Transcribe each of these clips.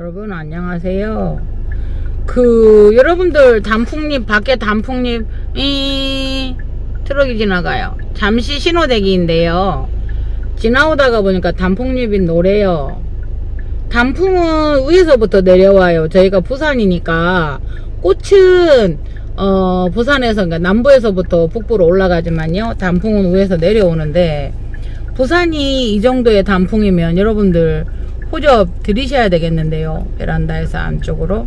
여러분 안녕하세요. 그 여러분들 단풍잎 밖에 단풍잎 이 트럭이 지나가요. 잠시 신호대기인데요. 지나오다가 보니까 단풍잎이 노래요. 단풍은 위에서부터 내려와요. 저희가 부산이니까 꽃은 어 부산에서 그러니까 남부에서부터 북부로 올라가지만요. 단풍은 위에서 내려오는데 부산이 이 정도의 단풍이면 여러분들 호접 들이셔야 되겠는데요. 베란다에서 안쪽으로.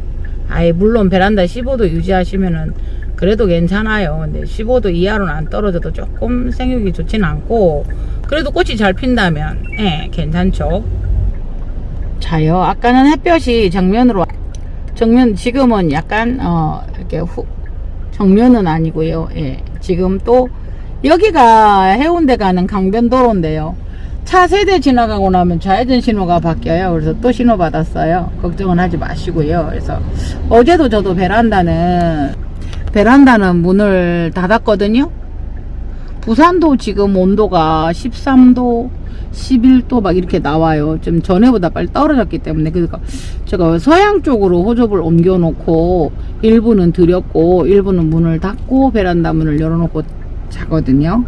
아예 물론 베란다 15도 유지하시면은 그래도 괜찮아요. 근데 15도 이하로는 안 떨어져도 조금 생육이 좋진 않고 그래도 꽃이 잘 핀다면 예, 괜찮죠. 자요. 아까는 햇볕이 정면으로 정면 지금은 약간 어 이렇게 후 정면은 아니고요. 예. 지금 또 여기가 해운대 가는 강변도로인데요. 차 세대 지나가고 나면 좌회전 신호가 바뀌어요. 그래서 또 신호 받았어요. 걱정은 하지 마시고요. 그래서 어제도 저도 베란다는 베란다는 문을 닫았거든요. 부산도 지금 온도가 13도, 11도 막 이렇게 나와요. 좀 전에보다 빨리 떨어졌기 때문에. 그러니까 제가 서양 쪽으로 호접을 옮겨 놓고 일부는 들였고 일부는 문을 닫고 베란다 문을 열어 놓고 자거든요.